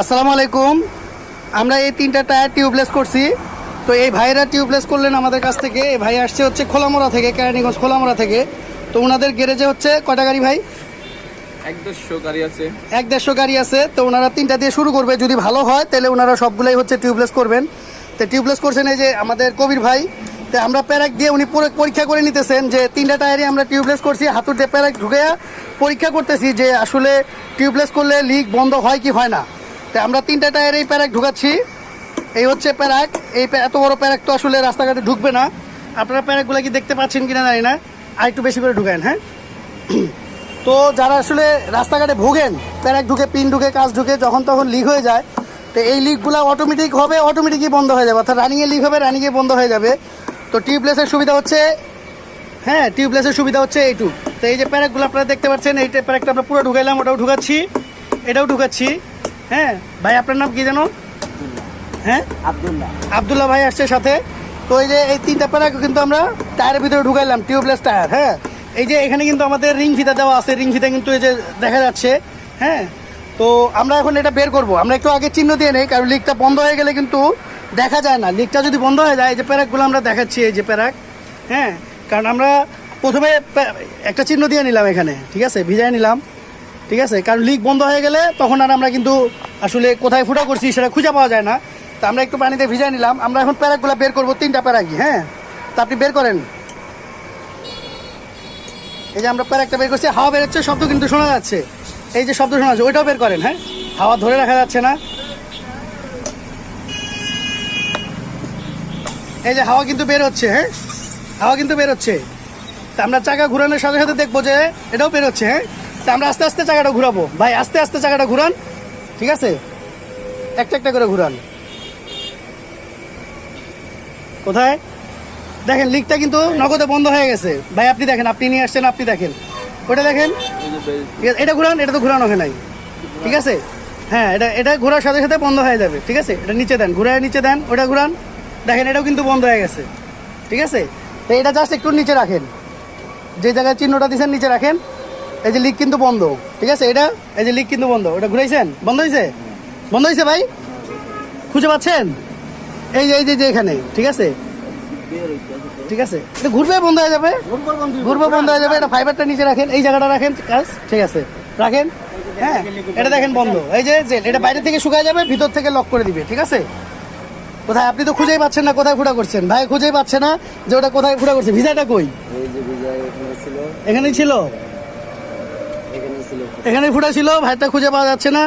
আসসালামু আলাইকুম। আমরা এই তিনটা টায়ার টিউবলেস করছি। তো এই ভাইরা টিউবলেস করলেন আমাদের কাছ থেকে। এই ভাই আসছে হচ্ছে খোলামোড়া থেকে কেরানীগঞ্জ খোলামোড়া থেকে। তো ওনাদের গ্যারেজে হচ্ছে কয়টা গাড়ি ভাই? এক দেড়শো গাড়ি আছে। এক দেড়শো গাড়ি আছে। তো ওনারা তিনটা দিয়ে শুরু করবে। যদি ভালো হয় তাহলে ওনারা সবগুলোই হচ্ছে টিউবলেস করবেন। তো টিউবলেস করছেন এই যে আমাদের কবির ভাই। তো আমরা প্যারাক দিয়ে উনি পুরো পরীক্ষা করে নিতেছেন যে তিনটা টায়ারে আমরা টিউবলেস করছি। হাতুর দিয়ে প্যারাক ঢুকে পরীক্ষা করতেছি যে আসলে টিউবলেস করলে লিক বন্ধ হয় কি হয় না। তো আমরা তিনটা টায়ারেই প্যারাক ঢুকাচ্ছি। এই হচ্ছে প্যারাক। এই এত বড় প্যারাক তো আসলে রাস্তাঘাটে ঢুকবে না। আপনারা প্যারাকগুলো কি দেখতে পাচ্ছেন কিনা জানি না। আর একটু বেশি করে ঢুকেন হ্যাঁ? তো যারা আসলে রাস্তাঘাটে ভোগেন, প্যারাক ঢুকে, পিন ঢুকে, কাজ ঢুকে, যখন তখন লিক হয়ে যায়, তো এই লিকগুলো অটোমেটিক হবে অটোমেটিকই বন্ধ হয়ে যাবে। অর্থাৎ রানিংয়ে লিক হবে রানিংয়ে বন্ধ হয়ে যাবে। তো টিউবলেসের সুবিধা হচ্ছে হ্যাঁ টিউবলেসের সুবিধা হচ্ছে এইটুক তো এই যে প্যারাকগুলো আপনারা দেখতে পাচ্ছেন, এই প্যারাকটা আমরা পুরো ঢুকাইলাম, ওটাও ঢুকাচ্ছি, এটাও ঢুকাচ্ছি। হ্যাঁ ভাই আপনার নাম কি জানো হ্যাঁ? আবদুল্লাহ। আবদুল্লাহ ভাই আসছে সাথে। তো এই যে এই তিনটা প্যারাক কিন্তু আমরা টায়ারের ভিতরে ঢুকাইলাম টিউবলেস টায়ার হ্যাঁ? এই যে এখানে কিন্তু আমাদের রিং ফিতা দেওয়া আছে রিং ফিতা কিন্তু এই যে দেখা যাচ্ছে হ্যাঁ? তো আমরা এখন এটা বের করব। আমরা একটু আগে চিহ্ন দিয়ে নেই কারণ লিকটা বন্ধ হয়ে গেলে কিন্তু দেখা যায় না। লিকটা যদি বন্ধ হয়ে যায় এই যে প্যারাকগুলো আমরা দেখাচ্ছি এই যে প্যারাক হ্যাঁ? কারণ আমরা প্রথমে একটা চিহ্ন দিয়ে নিলাম এখানে ঠিক আছে? ভিজায় নিলাম। ঠিক আছে? কারণ লিক বন্ধ হয়ে গেলে তখন আর আমরা কিন্তু আসলে কোথায় ফুটা করছি সেটা খুঁজে পাওয়া যায় না। তো আমরা একটু পানিতে ভিজাই নিলাম। আমরা এখন প্যারাকগুলো বের করব, তিনটা প্যারাকি হ্যাঁ? তা আপনি বের করেন। এই যে আমরা প্যারাকটা বের করছি, হাওয়া বেরোচ্ছে শব্দ কিন্তু শোনা যাচ্ছে। এই যে শব্দ শোনা যাচ্ছে, ওইটাও বের করেন হ্যাঁ? হাওয়া ধরে রাখা যাচ্ছে না। এই যে হাওয়া কিন্তু বের হচ্ছে হ্যাঁ? হাওয়া কিন্তু বের হচ্ছে। তা আমরা চাকা ঘুরানোর সাথে সাথে দেখব যে এটাও বের হচ্ছে হ্যাঁ? তা আমরা আস্তে আস্তে চাকাটা ঘুরাবো। ভাই, আস্তে আস্তে চাকাটা ঘুরান। ঠিক আছে? একটা একটা করে ঘুরান। কোথায়? দেখেন লিকটা কিন্তু নগদে বন্ধ হয়ে গেছে। ভাই, আপনি দেখেন, আপনি নিয়ে আসছেন, আপনি দেখেন। ওটা দেখেন? ঠিক আছে, এটা ঘুরান, এটা তো ঘুরানো হয় নাই। ঠিক আছে? হ্যাঁ এটা এটা ঘোরার সাথে সাথে বন্ধ হয়ে যাবে। ঠিক আছে? এটা নিচে দেন, ঘুরায় নিচে দেন, ওটা ঘুরান। দেখেন, এটাও কিন্তু বন্ধ হয়ে গেছে। ঠিক আছে? তো এটা জাস্ট একটু নিচে রাখেন। যে জায়গায় চিহ্নটা দিয়েছেন, নিচে রাখেন। এই যে লিক কিন্তু বন্ধ ঠিক আছে? এটা এই যে লিক কিন্তু বন্ধ। ওটা ঘুরাইছেন? বন্ধ হয়েছে বন্ধ হয়েছে ভাই? খুঁজে পাচ্ছেন? এই যে এই যে যে এখানে ঠিক আছে? ঠিক আছে? এটা ঘুরবে বন্ধ হয়ে যাবে? ঘুরবে বন্ধ হয়ে যাবে। এটা ফাইবারটা নিচে রাখেন এই জায়গাটা রাখেন কাজ ঠিক আছে? রাখেন হ্যাঁ? এটা দেখেন বন্ধ। এই যে জেল এটা বাইরে থেকে শুকায় যাবে ভিতর থেকে লক করে দিবে ঠিক আছে? কোথায়? আপনি তো খুঁজেই পাচ্ছেন না কোথায় ফুটা করছেন। ভাই খুঁজেই পাচ্ছে না যে ওটা কোথায় ফুটা করছে। ভিসাটা কই? এখানেই ছিল। এখানে ছিল? এখানে ফুটা ছিল ভাইটা খুঁজে পাওয়া যাচ্ছে না।